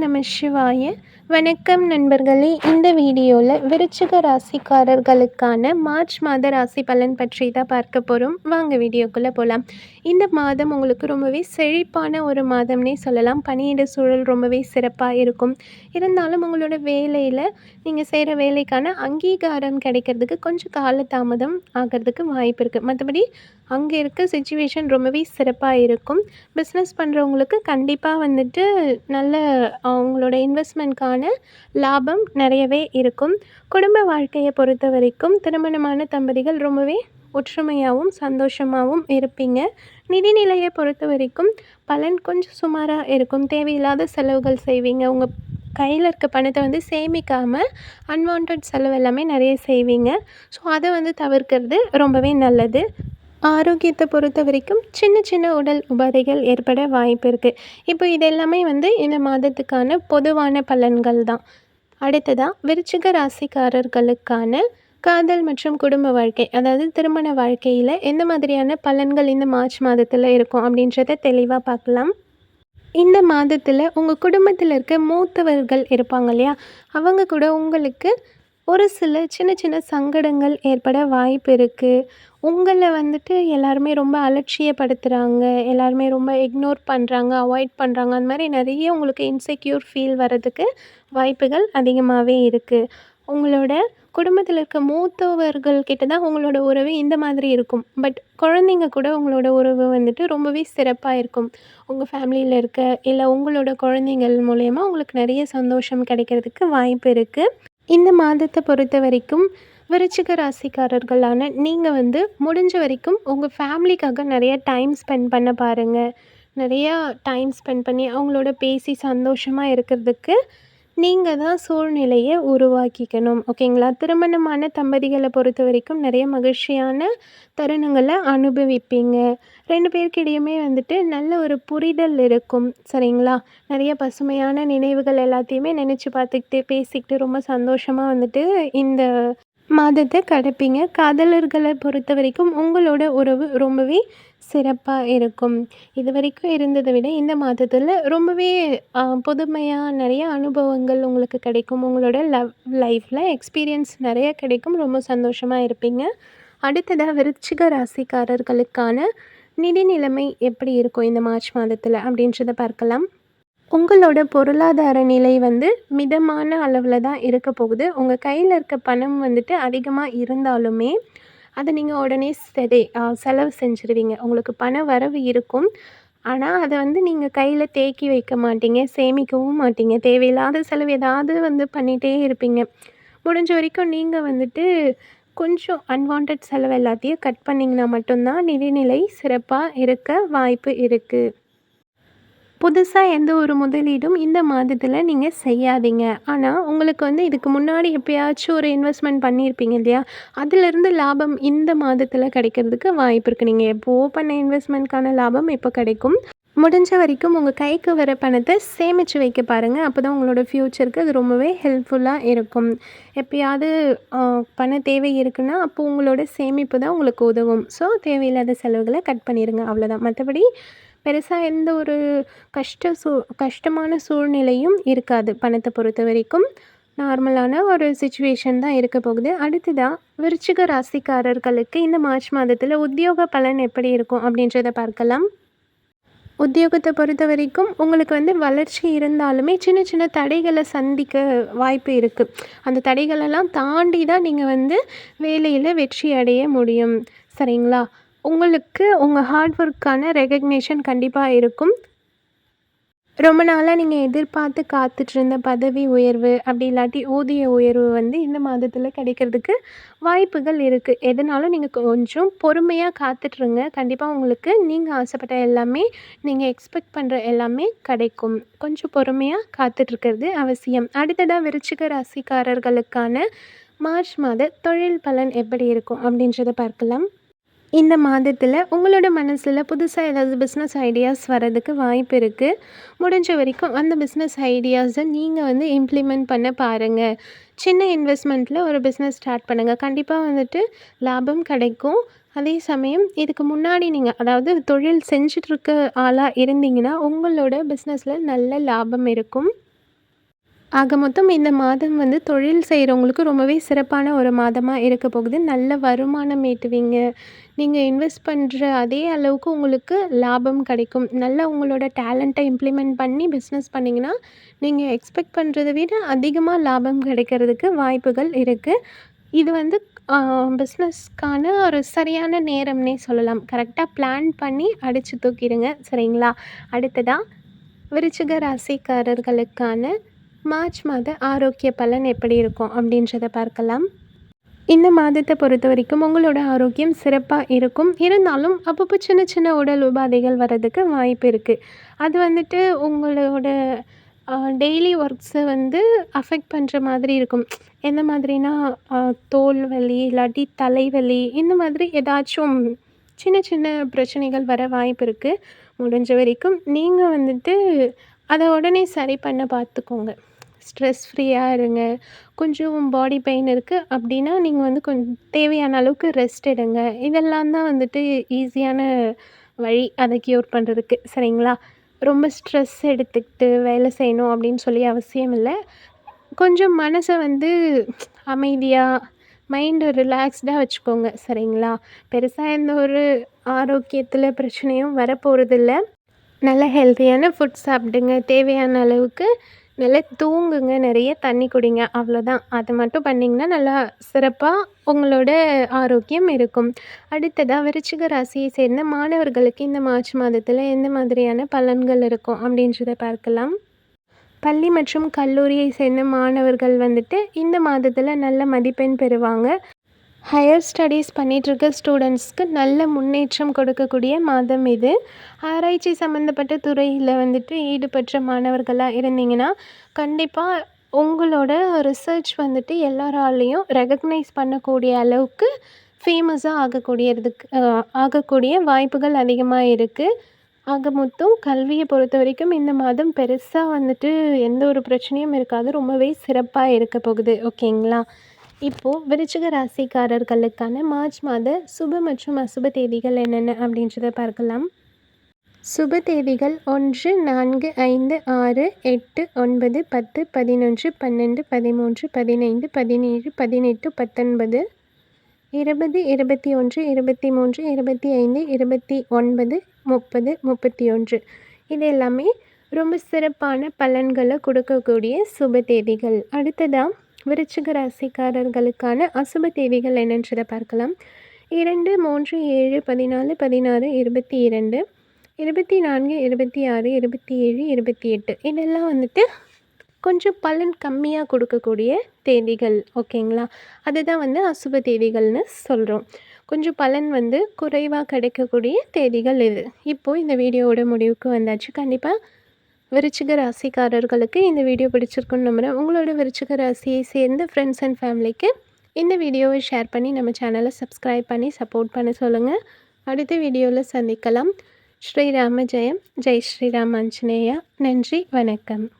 நம சிவாய வணக்கம் நண்பர்களே இந்த வீடியோவில் விருச்சிக ராசிக்காரர்களுக்கான மார்ச் மாத ராசி பலன் பற்றி தான் பார்க்க போகிறோம் வாங்க வீடியோக்குள்ளே போகலாம் இந்த மாதம் உங்களுக்கு ரொம்பவே செழிப்பான ஒரு மாதம்னே சொல்லலாம். பணியிட சூழல் ரொம்பவே சிறப்பாக இருக்கும். இருந்தாலும் உங்களோட வேலையில் நீங்கள் செய்கிற வேலைக்கான அங்கீகாரம் கிடைக்கிறதுக்கு கொஞ்சம் காலதாமதம் ஆகிறதுக்கு வாய்ப்பு இருக்குது மற்றபடி அங்கே இருக்க சுச்சுவேஷன் ரொம்பவே சிறப்பாக இருக்கும். பிஸ்னஸ் பண்ணுறவங்களுக்கு கண்டிப்பாக வந்துட்டு நல்ல அவங்களோட இன்வெஸ்ட்மெண்ட்கான லாபம் நிறையவே இருக்கும். குடும்ப வாழ்க்கையை பொறுத்த வரைக்கும் திருமணமான தம்பதிகள் ரொம்பவே ஒற்றுமையாகவும் சந்தோஷமாகவும் இருப்பீங்க. நிதிநிலையை பொறுத்த வரைக்கும் பலன் கொஞ்சம் சுமாராக இருக்கும். தேவையில்லாத செலவுகள் செய்வீங்க. உங்கள் கையில் இருக்க பணத்தை வந்து சேமிக்காமல் அன்வான்ட் செலவு எல்லாமே நிறைய செய்வீங்க. ஸோ அதை வந்து தவிர்க்கிறது ரொம்பவே நல்லது. ஆரோக்கியத்தை பொறுத்த வரைக்கும் சின்ன சின்ன உடல் உபாதைகள் ஏற்பட வாய்ப்பு இருக்குது இப்போ இது எல்லாமே வந்து இந்த மாதத்துக்கான பொதுவான பலன்கள் தான். அடுத்ததாக விருச்சிக ராசிக்காரர்களுக்கான காதல் மற்றும் குடும்ப வாழ்க்கை அதாவது திருமண வாழ்க்கையில் எந்த மாதிரியான பலன்கள் இந்த மார்ச் மாதத்தில் இருக்கும் அப்படின்றத தெளிவாக பார்க்கலாம். இந்த மாதத்தில் உங்கள் குடும்பத்தில் இருக்க மூத்தவர்கள் இருப்பாங்க இல்லையா? அவங்க கூட உங்களுக்கு ஒரு சில சின்ன சின்ன சங்கடங்கள் ஏற்பட வாய்ப்பு இருக்குது உங்களை வந்துட்டு எல்லாருமே ரொம்ப அலட்சியப்படுத்துகிறாங்க எல்லாருமே ரொம்ப இக்னோர் பண்ணுறாங்க அவாய்ட் பண்ணுறாங்க அந்த மாதிரி நிறைய உங்களுக்கு இன்செக்யூர் ஃபீல் வர்றதுக்கு வாய்ப்புகள் அதிகமாகவே இருக்குது உங்களோட குடும்பத்தில் இருக்க மூத்தவர்கள் கிட்ட தான் உங்களோட உறவு இந்த மாதிரி இருக்கும். பட் குழந்தைங்க கூட உங்களோட உறவு வந்துட்டு ரொம்பவே சிறப்பாக இருக்கும். உங்கள் ஃபேமிலியில் இருக்க இல்லை உங்களோட குழந்தைங்கள் மூலயமா உங்களுக்கு நிறைய சந்தோஷம் கிடைக்கிறதுக்கு வாய்ப்பு இருக்குது இந்த மாதத்தை பொறுத்த வரைக்கும் விருச்சிக ராசிக்காரர்களான நீங்கள் வந்து முடிஞ்ச வரைக்கும் உங்கள் ஃபேமிலிக்காக நிறைய டைம் ஸ்பெண்ட் பண்ண பாருங்கள் நிறையா டைம் ஸ்பெண்ட் பண்ணி அவங்களோட பேசி சந்தோஷமாக இருக்கிறதுக்கு நீங்கள் தான் சூழ்நிலையை உருவாக்கிக்கணும் ஓகேங்களா? திருமணமான தம்பதிகளை பொறுத்த வரைக்கும் நிறைய மகிழ்ச்சியான தருணங்களை அனுபவிப்பீங்க. ரெண்டு பேருக்கிடையுமே வந்துட்டு நல்ல ஒரு புரிதல் இருக்கும் சரிங்களா? நிறைய பசுமையான நினைவுகள் எல்லாத்தையுமே நினச்சி பார்த்துக்கிட்டு பேசிக்கிட்டு ரொம்ப சந்தோஷமாக வந்துட்டு இந்த மாதத்தை கடப்பீங்க. காதலர்களை பொறுத்த வரைக்கும் உங்களோட உறவு ரொம்பவே சிறப்பாக இருக்கும். இது வரைக்கும் இருந்ததை விட இந்த மாதத்தில் ரொம்பவே புதுமையாக நிறைய அனுபவங்கள் உங்களுக்கு கிடைக்கும். உங்களோட லவ் லைஃப்பில் எக்ஸ்பீரியன்ஸ் நிறைய கிடைக்கும். ரொம்ப சந்தோஷமாக இருப்பீங்க. அடுத்ததாக விருச்சிக ராசிக்காரர்களுக்கான நிதி நிலைமை எப்படி இருக்கும் இந்த மார்ச் மாதத்தில் அப்படின்றத பார்க்கலாம். உங்களோட பொருளாதார நிலை வந்து மிதமான அளவில் தான் இருக்க போகுது. உங்கள் கையில் இருக்க பணம் வந்துட்டு அதிகமாக இருந்தாலுமே அதை நீங்கள் உடனே சரி செலவு செஞ்சுருவீங்க. உங்களுக்கு பண வரவு இருக்கும். ஆனால் அதை வந்து நீங்கள் கையில் தேக்கி வைக்க மாட்டீங்க சேமிக்கவும் மாட்டீங்க. தேவையில்லாத செலவு ஏதாவது வந்து பண்ணிகிட்டே இருப்பீங்க. முடிஞ்ச வரைக்கும் நீங்கள் வந்துட்டு கொஞ்சம் அன்வான்ட் செலவு எல்லாத்தையும் கட் பண்ணிங்கன்னா மட்டும்தான் நிதிநிலை சிறப்பாக இருக்க வாய்ப்பு இருக்குது புதுசாக எந்த ஒரு முதலீடும் இந்த மாதத்தில் நீங்கள் செய்யாதீங்க. ஆனால் உங்களுக்கு வந்து இதுக்கு முன்னாடி எப்போயாச்சும் ஒரு இன்வெஸ்ட்மெண்ட் பண்ணியிருப்பீங்க இல்லையா? அதிலிருந்து லாபம் இந்த மாதத்தில் கிடைக்கிறதுக்கு வாய்ப்பு இருக்குது நீங்கள் எப்போவோ பண்ண இன்வெஸ்ட்மெண்ட்கான லாபம் இப்போ கிடைக்கும். முடிஞ்ச வரைக்கும் உங்கள் கைக்கு வர பணத்தை சேமித்து வைக்க பாருங்கள் அப்போ தான் உங்களோட ஃப்யூச்சருக்கு அது ரொம்பவே ஹெல்ப்ஃபுல்லாக இருக்கும். எப்பயாவது பண தேவை இருக்குன்னா அப்போ உங்களோட சேமிப்பு தான் உங்களுக்கு உதவும். ஸோ தேவையில்லாத செலவுகளை கட் பண்ணிடுங்க அவ்வளோதான் மற்றபடி பெருசாக எந்த ஒரு கஷ்ட சூ கஷ்டமான சூழ்நிலையும் இருக்காது பணத்தை பொறுத்த வரைக்கும். நார்மலான ஒரு சுச்சுவேஷன் தான் இருக்க போகுது. அடுத்ததாக விருச்சிக ராசிக்காரர்களுக்கு இந்த மார்ச் மாதத்தில் உத்தியோக பலன் எப்படி இருக்கும் அப்படின்றத பார்க்கலாம். உத்தியோகத்தை பொறுத்த வரைக்கும் உங்களுக்கு வந்து வளர்ச்சி இருந்தாலுமே சின்ன சின்ன தடைகளை சந்திக்க வாய்ப்பு இருக்குது அந்த தடைகளெல்லாம் தாண்டி தான் நீங்கள் வந்து வேலையில் வெற்றி அடைய முடியும். சரிங்களா? உங்களுக்கு உங்கள் ஹார்ட் ஒர்க்கான ரெகக்னேஷன் கண்டிப்பாக இருக்கும். ரொம்ப நாளாக நீங்கள் எதிர்பார்த்து காத்துட்ருந்த பதவி உயர்வு அப்படி இல்லாட்டி ஊதிய உயர்வு வந்து இந்த மாதத்தில் கிடைக்கிறதுக்கு வாய்ப்புகள் இருக்குது எதனாலும் நீங்கள் கொஞ்சம் பொறுமையாக காத்துட்ருங்க கண்டிப்பாக உங்களுக்கு நீங்கள் ஆசைப்பட்ட எல்லாமே நீங்கள் எக்ஸ்பெக்ட் பண்ணுற எல்லாமே கிடைக்கும். கொஞ்சம் பொறுமையாக காத்துட்ருக்கிறது அவசியம். அடுத்ததாக விருச்சிக ராசிக்காரர்களுக்கான மார்ச் மாத தொழில் பலன் எப்படி இருக்கும் அப்படின்றத பார்க்கலாம். இந்த மாதத்தில் உங்களோட மனசில் புதுசாக ஏதாவது பிஸ்னஸ் ஐடியாஸ் வர்றதுக்கு வாய்ப்பு இருக்குது முடிஞ்ச வரைக்கும் அந்த பிஸ்னஸ் ஐடியாஸை நீங்கள் வந்து இம்ப்ளிமெண்ட் பண்ண பாருங்கள் சின்ன இன்வெஸ்ட்மெண்ட்டில் ஒரு பிஸ்னஸ் ஸ்டார்ட் பண்ணுங்கள் கண்டிப்பாக வந்துட்டு லாபம் கிடைக்கும். அதே சமயம் இதுக்கு முன்னாடி நீங்கள் அதாவது தொழில் செஞ்சிட்ருக்க ஆளாக இருந்தீங்கன்னா உங்களோட பிஸ்னஸில் நல்ல லாபம் இருக்கும். ஆக மொத்தம் இந்த மாதம் வந்து தொழில் செய்கிறவங்களுக்கு ரொம்பவே சிறப்பான ஒரு மாதமாக இருக்க போகுது. நல்ல வருமானம் ஈட்டுவீங்க நீங்கள் இன்வெஸ்ட் பண்ணுற அதே அளவுக்கு உங்களுக்கு லாபம் கிடைக்கும். நல்லா உங்களோட டேலண்ட்டை இம்ப்ளிமெண்ட் பண்ணி பிஸ்னஸ் பண்ணிங்கன்னா நீங்கள் எக்ஸ்பெக்ட் பண்ணுறத விட அதிகமாக லாபம் கிடைக்கிறதுக்கு வாய்ப்புகள் இருக்குது இது வந்து பிஸ்னஸ்க்கான ஒரு சரியான நேரம்னே சொல்லலாம். கரெக்டாக பிளான் பண்ணி அடித்து தூக்கிடுங்க. சரிங்களா? அடுத்ததாக விருச்சிக ராசிக்காரர்களுக்கான மார்ச் மாத ஆரோக்கிய பலன் எப்படி இருக்கும் அப்படின்றத பார்க்கலாம். இந்த மாதத்தை பொறுத்த வரைக்கும் உங்களோட ஆரோக்கியம் சிறப்பாக இருக்கும். இருந்தாலும் அப்பப்போ சின்ன சின்ன உடல் உபாதைகள் வர்றதுக்கு வாய்ப்பு இருக்குது அது வந்துட்டு உங்களோட டெய்லி ஒர்க்ஸை வந்து அஃபெக்ட் பண்ணுற மாதிரி இருக்கும். எந்த மாதிரினா தோல் வலி இல்லாட்டி தலைவலி இந்த மாதிரி ஏதாச்சும் சின்ன சின்ன பிரச்சனைகள் வர வாய்ப்பு இருக்குது முடிஞ்ச வரைக்கும் நீங்கள் வந்துட்டு அதை உடனே சரி பண்ண பார்த்துக்கோங்க. ஸ்ட்ரெஸ் ஃப்ரீயாக இருங்க. கொஞ்சம் பாடி பெயின் இருக்குது அப்படின்னா நீங்கள் வந்து கொஞ்சம் தேவையான அளவுக்கு ரெஸ்ட் எடுங்க. இதெல்லாம் தான் வந்துட்டு ஈஸியான வழி. அதை க்யூர் பண்ணுறதுக்கு சரிங்களா? ரொம்ப ஸ்ட்ரெஸ் எடுத்துக்கிட்டு வேலை செய்யணும் அப்படின்னு சொல்லி அவசியம் இல்லை. கொஞ்சம் மனசை வந்து அமைதியாக மைண்டை ரிலாக்ஸ்டாக வச்சுக்கோங்க. சரிங்களா? பெருசாக எந்த ஒரு ஆரோக்கியத்தில் பிரச்சனையும் வரப்போகிறதில்ல நல்ல ஹெல்த்தியான ஃபுட் சாப்பிடுங்க. தேவையான அளவுக்கு நல்லா தூங்குங்க நிறைய தண்ணி குடிங்க அவ்வளோதான் அது மட்டும் பண்ணிங்கன்னா நல்லா சிறப்பாக உங்களோட ஆரோக்கியம் இருக்கும். அடுத்ததாக விருச்சிக ராசியை சேர்ந்த மாணவர்களுக்கு இந்த மார்ச் மாதத்தில் எந்த மாதிரியான பலன்கள் இருக்கும் அப்படின்றத பார்க்கலாம். பள்ளி மற்றும் கல்லூரியை சேர்ந்த மாணவர்கள் வந்துட்டு இந்த மாதத்தில் நல்ல மதிப்பெண் பெறுவாங்க. ஹையர் ஸ்டடீஸ் பண்ணிகிட்ருக்க ஸ்டூடெண்ட்ஸ்க்கு நல்ல முன்னேற்றம் கொடுக்கக்கூடிய மாதம் இது. ஆராய்ச்சி சம்மந்தப்பட்ட துறையில் வந்துட்டு ஈடுபட்ட மாணவர்களாக இருந்தீங்கன்னா கண்டிப்பாக உங்களோட ரிசர்ச் வந்துட்டு எல்லோராலையும் ரெகக்னைஸ் பண்ணக்கூடிய அளவுக்கு ஃபேமஸாக ஆகக்கூடியதுக்கு ஆகக்கூடிய வாய்ப்புகள் அதிகமாக இருக்குது ஆக மொத்தம் கல்வியை பொறுத்த வரைக்கும் இந்த மாதம் பெருசாக வந்துட்டு எந்த ஒரு பிரச்சனையும் இருக்காது. ரொம்பவே சிறப்பாக இருக்க போகுது. ஓகேங்களா? இப்போது விருச்சிக ராசிக்காரர்களுக்கான மார்ச் மாத சுப மற்றும் அசுப தேதிகள் என்னென்ன அப்படின்றத பார்க்கலாம். சுப தேதிகள் ஒன்று நான்கு ஐந்து ஆறு எட்டு ஒன்பது பத்து பதினொன்று பன்னெண்டு பதிமூன்று பதினைந்து பதினேழு பதினெட்டு பத்தொன்பது இருபது இருபத்தி ஒன்று இருபத்தி மூன்று இருபத்தி ஐந்து இருபத்தி ஒன்பது முப்பது முப்பத்தி ஒன்று. இது எல்லாமே ரொம்ப சிறப்பான பலன்களை கொடுக்கக்கூடிய சுப தேதிகள். அடுத்ததாக விருச்சிக ராசிக்காரர்களுக்கான அசுப தேதிகள் என்னன்றதை பார்க்கலாம். இரண்டு மூன்று ஏழு பதினாலு பதினாறு இருபத்தி இரண்டு இருபத்தி நான்கு இருபத்தி ஆறு இருபத்தி ஏழு இருபத்தி எட்டு. இதெல்லாம் வந்துட்டு கொஞ்சம் பலன் கம்மியாக கொடுக்கக்கூடிய தேதிகள் ஓகேங்களா? அதுதான் வந்து அசுப தேதிகள்னு சொல்கிறோம் கொஞ்சம் பலன் வந்து குறைவாக கிடைக்கக்கூடிய தேதிகள் இது. இப்போது இந்த வீடியோவோட முடிவுக்கு வந்தாச்சு. கண்டிப்பாக விருச்சிக ராசிக்காரர்களுக்கு இந்த வீடியோ பிடிச்சிருக்குன்னு நம்புகிறேன் உங்களோட விருச்சிக ராசியை சேர்ந்த ஃப்ரெண்ட்ஸ் அண்ட் ஃபேமிலிக்கு இந்த வீடியோவை ஷேர் பண்ணி நம்ம சேனலை சப்ஸ்கிரைப் பண்ணி சப்போர்ட் பண்ண சொல்லுங்கள் அடுத்த வீடியோவில் சந்திக்கலாம். ஸ்ரீராம ஜெயம். ஜெய் ஸ்ரீராம் ஆஞ்சநேயா. நன்றி வணக்கம்.